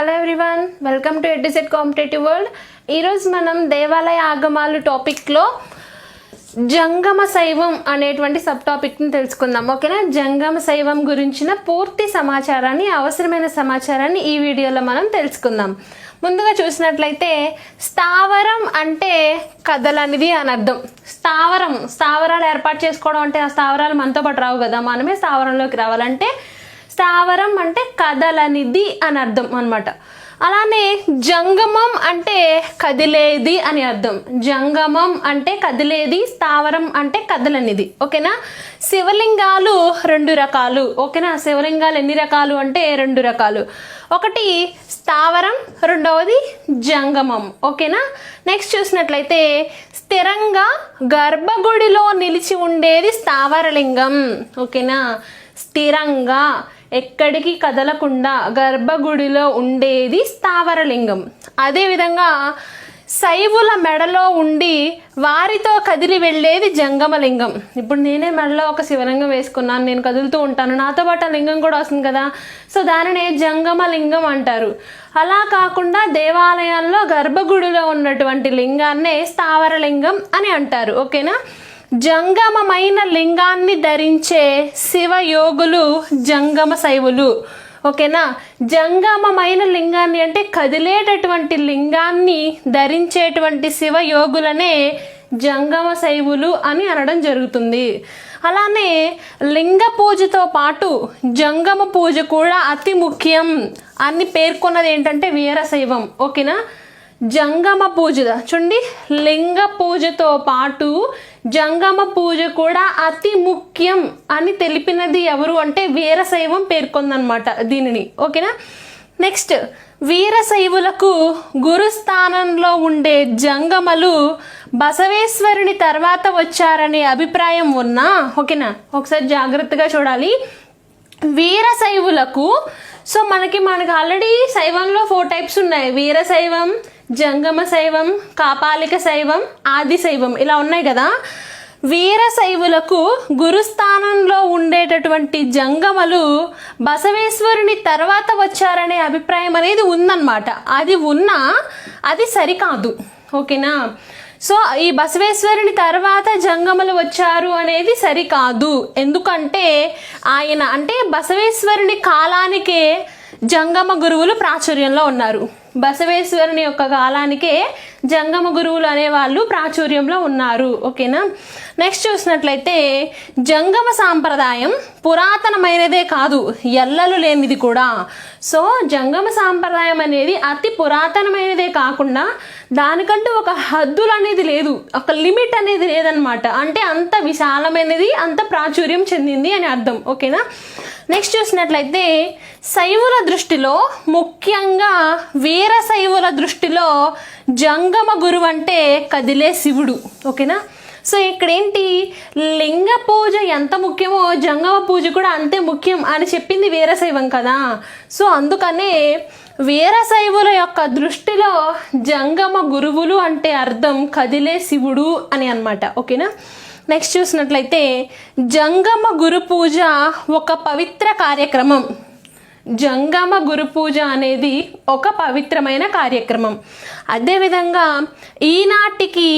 Hello everyone welcome to EdCET competitive world ఈరోజు మనం దేవాలయ ఆగమాలు టాపిక్లో జంగమ శైవం అనేటువంటి సబ్ టాపిక్ని తెలుసుకుందాం ఓకేనా? జంగమ శైవం గురించిన పూర్తి సమాచారాన్ని అవసరమైన సమాచారాన్ని ఈ వీడియోలో మనం తెలుసుకుందాం. ముందుగా చూసినట్లయితే స్థావరం అంటే కదలనిది అని అర్థం. స్థావరం స్థావరాలు ఏర్పాటు చేసుకోవడం అంటే ఆ స్థావరాలు మనతో పాటు రావు కదా మనమే స్థావరంలోకి రావాలంటే స్థావరం అంటే కదలనిది అని అర్థం అనమాట అలానే జంగమం అంటే కదిలేది అని అర్థం. జంగమం అంటే కదిలేది స్థావరం అంటే కదలనిది. ఓకేనా? శివలింగాలు రెండు రకాలు. ఓకేనా? శివలింగాలు ఎన్ని రకాలు అంటే రెండు రకాలు. ఒకటి స్థావరం రెండవది జంగమం. ఓకేనా? నెక్స్ట్ చూసినట్లయితే స్థిరంగా గర్భగుడిలో నిలిచి ఉండేది స్థావరలింగం. ఓకేనా? స్థిరంగా ఎక్కడికి కదలకుండా గర్భగుడిలో ఉండేది స్థావరలింగం. అదేవిధంగా శైవుల మెడలో ఉండి వారితో కదిలి వెళ్ళేది జంగమలింగం. ఇప్పుడు నేనే మెడలో ఒక శివలింగం వేసుకున్నాను నేను కదులుతూ ఉంటాను నాతో పాటు ఆ లింగం కూడా వస్తుంది కదా. సో దానినే జంగమలింగం అంటారు. అలా కాకుండా దేవాలయాల్లో గర్భగుడిలో ఉన్నటువంటి లింగాన్నే స్థావరలింగం అని అంటారు. ఓకేనా? జంగమమైన లింగాన్ని ధరించే శివయోగులు జంగమ శైవులు. ఓకేనా? జంగమమైన లింగాన్ని అంటే కదిలేటటువంటి లింగాన్ని ధరించేటువంటి శివయోగులనే జంగమ శైవులు అని అనడం జరుగుతుంది. అలానే లింగ పూజతో పాటు జంగమ పూజ కూడా అతి ముఖ్యం అని పేర్కొన్నది ఏంటంటే వీరశైవం. ఓకేనా? జంగమ పూజ. చూడండి లింగ పూజతో పాటు జంగమ పూజ కూడా అతి ముఖ్యం అని తెలిపినది ఎవరు అంటే వీరశైవం పేర్కొందనమాట దీనిని. ఓకేనా? నెక్స్ట్ వీరశైవులకు గురుస్థానంలో ఉండే జంగమలు బసవేశ్వరుని తర్వాత వచ్చారనే అభిప్రాయం ఉన్నా? ఓకేనా? ఒకసారి జాగ్రత్తగా చూడాలి. వీరశైవులకు సో మనకి మనకి ఆల్రెడీ శైవంలో ఫోర్ టైప్స్ ఉన్నాయి. వీరశైవం జంగమ శైవం కాపాలిక శైవం ఆది శైవం ఇలా ఉన్నాయి కదా. వీరశైవులకు గురుస్థానంలో ఉండేటటువంటి జంగమలు బసవేశ్వరుని తర్వాత వచ్చారనే అభిప్రాయం అనేది ఉందన్నమాట. అది ఉన్నా అది సరికాదు. ఓకేనా? సో ఈ బసవేశ్వరుని తర్వాత జంగమలు వచ్చారు అనేది సరికాదు. ఎందుకంటే ఆయన అంటే బసవేశ్వరుని కాలానికే జంగమ గురువులు ప్రాచుర్యంలో ఉన్నారు. బసవేశ్వరుని యొక్క కాలానికే జంగమ గురువులు అనేవాళ్ళు ప్రాచుర్యంలో ఉన్నారు. ఓకేనా? నెక్స్ట్ చూసినట్లయితే జంగమ సాంప్రదాయం పురాతనమైనదే కాదు ఎల్లలు లేనిది కూడా. సో జంగమ సాంప్రదాయం అనేది అతి పురాతనమైనదే కాకుండా దానికంటూ ఒక హద్దులు అనేది లేదు. ఒక లిమిట్ అనేది లేదనమాట అంటే అంత విశాలమైనది అంత ప్రాచుర్యం చెందింది అని అర్థం. ఓకేనా? నెక్స్ట్ చూసినట్లయితే శైవుల దృష్టిలో ముఖ్యంగా వీర శైవుల దృష్టిలో జంగమ గురువు అంటే కదిలే శివుడు. ఓకేనా? సో ఇక్కడ ఏంటి లింగ పూజ ఎంత ముఖ్యమో జంగమ పూజ కూడా అంతే ముఖ్యం అని చెప్పింది వీరశైవం కదా. సో అందుకనే వీరశైవుల యొక్క దృష్టిలో జంగమ గురువులు అంటే అర్థం కదిలే శివుడు అని అనమాట ఓకేనా? నెక్స్ట్ చూసినట్లయితే జంగమ గురు పూజ ఒక పవిత్ర కార్యక్రమం. జంగమ గురు పూజ అనేది ఒక పవిత్రమైన కార్యక్రమం. అదేవిధంగా ఈనాటికి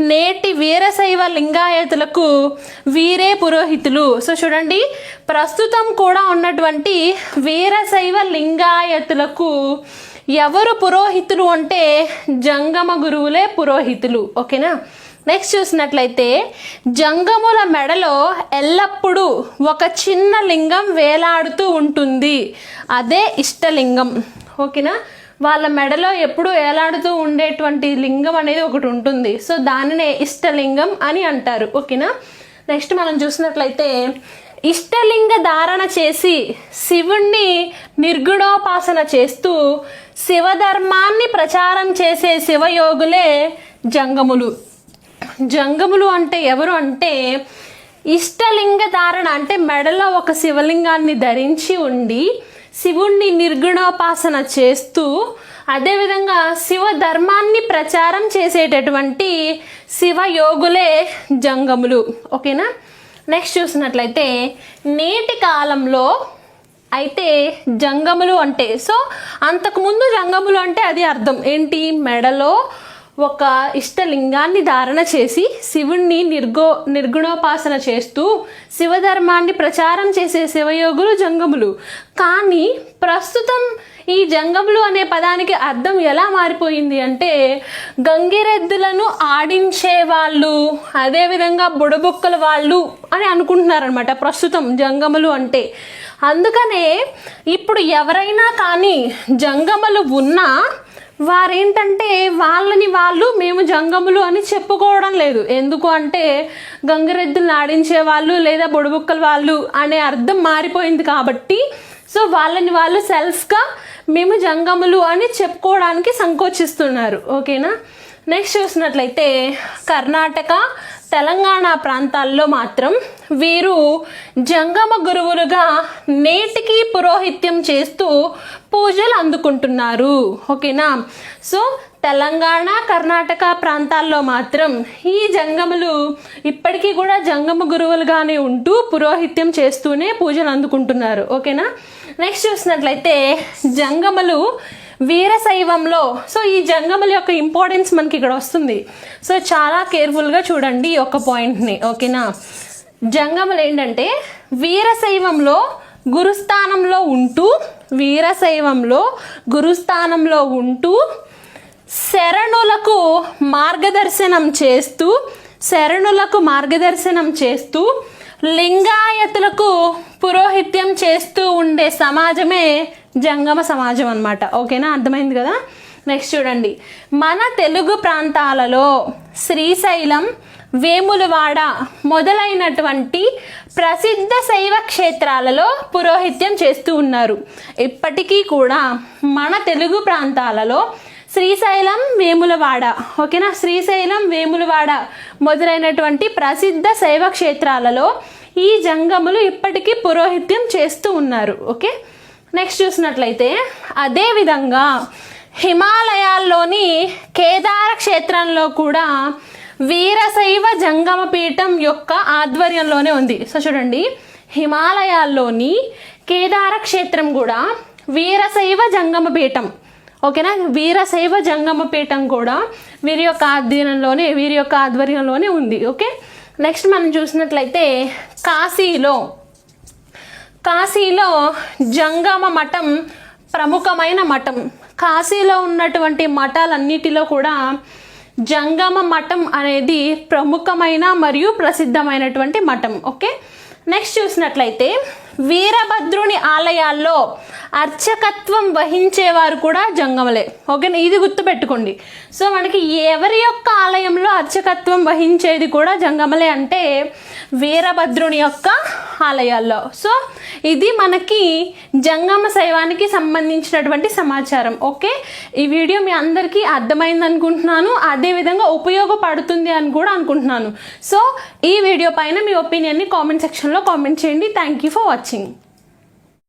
నేటి వీరశైవ లింగాయతులకు వీరే పురోహితులు. సో చూడండి ప్రస్తుతం కూడా ఉన్నటువంటి వీరశైవ లింగాయతులకు ఎవరు పురోహితులు అంటే జంగమ గురువులే పురోహితులు. ఓకేనా? నెక్స్ట్ చూసినట్లయితే జంగముల మెడలో ఎల్లప్పుడూ ఒక చిన్న లింగం వేలాడుతూ ఉంటుంది. అదే ఇష్టలింగం. ఓకేనా? వాళ్ళ మెడలో ఎప్పుడూ వేలాడుతూ ఉండేటువంటి లింగం అనేది ఒకటి ఉంటుంది. సో దానినే ఇష్టలింగం అని అంటారు. ఓకేనా? నెక్స్ట్ మనం చూసినట్లయితే ఇష్టలింగ ధారణ చేసి శివుణ్ణి నిర్గుణోపాసన చేస్తూ శివధర్మాన్ని ప్రచారం చేసే శివయోగులే జంగములు. జంగములు అంటే ఎవరు అంటే ఇష్టలింగ ధారణ అంటే మెడలో ఒక శివలింగాన్ని ధరించి ఉండి శివుణ్ణి నిర్గుణోపాసన చేస్తూ అదేవిధంగా శివ ధర్మాన్ని ప్రచారం చేసేటటువంటి శివయోగులే జంగములు. ఓకేనా? నెక్స్ట్ చూసినట్లయితే నేటి కాలంలో అయితే జంగములు అంటే సో అంతకుముందు జంగములు అంటే అది అర్థం. ఏంటి? మెడలో ఒక ఇష్టలింగాన్ని ధారణ చేసి శివుణ్ణి నిర్గో నిర్గుణోపాసన చేస్తూ శివధర్మాన్ని ప్రచారం చేసే శివయోగులు జంగములు. కానీ ప్రస్తుతం ఈ జంగములు అనే పదానికి అర్థం ఎలా మారిపోయింది అంటే గంగిరెద్దులను ఆడించే వాళ్ళు అదేవిధంగా బుడబుక్కల వాళ్ళు అని అనుకుంటున్నారనమాట ప్రస్తుతం జంగములు అంటే. అందుకనే ఇప్పుడు ఎవరైనా కానీ జంగములు ఉన్నా వారేంటంటే వాళ్ళని వాళ్ళు మేము జంగములు అని చెప్పుకోవడం లేదు. ఎందుకు అంటే గంగిరెద్దులను ఆడించే వాళ్ళు లేదా బొడుబుక్కల వాళ్ళు అనే అర్థం మారిపోయింది కాబట్టి సో వాళ్ళని వాళ్ళు సెల్ఫ్గా మేము జంగములు అని చెప్పుకోవడానికి సంకోచిస్తున్నారు. ఓకేనా? నెక్స్ట్ చూసినట్లయితే కర్ణాటక తెలంగాణ ప్రాంతాల్లో మాత్రం వీరు జంగమ గురువులుగా నేటికి పురోహిత్యం చేస్తూ పూజలు అందుకుంటున్నారు. ఓకేనా సో తెలంగాణ కర్ణాటక ప్రాంతాల్లో మాత్రం ఈ జంగములు ఇప్పటికీ కూడా జంగమ గురువులుగానే ఉంటూ పురోహిత్యం చేస్తూనే పూజలు అందుకుంటున్నారు. ఓకేనా నెక్స్ట్ చూసినట్లయితే జంగములు వీరశైవంలో. సో ఈ జంగముల యొక్క ఇంపార్టెన్స్ మనకి ఇక్కడ వస్తుంది. సో చాలా కేర్ఫుల్గా చూడండి ఈ ఒక్క పాయింట్ని ఓకేనా? జంగములు ఏంటంటే వీరశైవంలో గురుస్థానంలో ఉంటూ వీరశైవంలో గురుస్థానంలో ఉంటూ శరణులకు మార్గదర్శనం చేస్తూ శరణులకు మార్గదర్శనం చేస్తూ లింగాయతులకు పురోహిత్యం చేస్తూ ఉండే సమాజమే జంగమ సమాజం అన్నమాట. ఓకేనా? అర్థమైంది కదా? నెక్స్ట్ చూడండి. మన తెలుగు ప్రాంతాలలో శ్రీశైలం వేములవాడ మొదలైనటువంటి ప్రసిద్ధ శైవ క్షేత్రాలలో పురోహిత్యం చేస్తూ ఉన్నారు. ఇప్పటికీ కూడా మన తెలుగు ప్రాంతాలలో శ్రీశైలం వేములవాడ ఓకేనా? శ్రీశైలం వేములవాడ మొదలైనటువంటి ప్రసిద్ధ శైవ క్షేత్రాలలో ఈ జంగములు ఇప్పటికీ పురోహిత్యం చేస్తూ ఉన్నారు. ఓకే? నెక్స్ట్ చూసినట్లయితే అదేవిధంగా హిమాలయాల్లోని కేదార క్షేత్రంలో కూడా వీరశైవ జంగమ పీఠం యొక్క ఆధ్వర్యంలోనే ఉంది. సో చూడండి హిమాలయాల్లోని కేదార క్షేత్రం కూడా వీరశైవ జంగమ పీఠం. ఓకేనా వీరశైవ జంగమ పీఠం కూడా వీరి యొక్క ఆధ్వర్యంలోనే వీరి యొక్క ఆధ్వర్యంలోనే ఉంది. ఓకే నెక్స్ట్ మనం చూసినట్లయితే కాశీలో కాశీలో జంగమ మఠం ప్రముఖమైన మఠం. కాశీలో ఉన్నటువంటి మఠాలన్నిటిలో కూడా జంగమ మఠం అనేది ప్రముఖమైన మరియు ప్రసిద్ధమైనటువంటి మఠం. ఓకే? నెక్స్ట్ చూసినట్లయితే వీరభద్రుని ఆలయాల్లో అర్చకత్వం వహించేవారు కూడా జంగమలే. ఓకేనా ఇది గుర్తుపెట్టుకోండి. సో మనకి ఎవరి యొక్క ఆలయంలో అర్చకత్వం వహించేది కూడా జంగమలే అంటే వీరభద్రుని యొక్క ఆలయాల్లో. సో ఇది మనకి జంగమ శైవానికి సంబంధించినటువంటి సమాచారం. ఓకే ఈ వీడియో మీ అందరికీ అర్థమైంది అనుకుంటున్నాను అదేవిధంగా ఉపయోగపడుతుంది అని కూడా అనుకుంటున్నాను. సో ఈ వీడియో పైన మీ ఒపీనియన్ని కామెంట్ సెక్షన్లో కామెంట్ చేయండి. Thank you for watching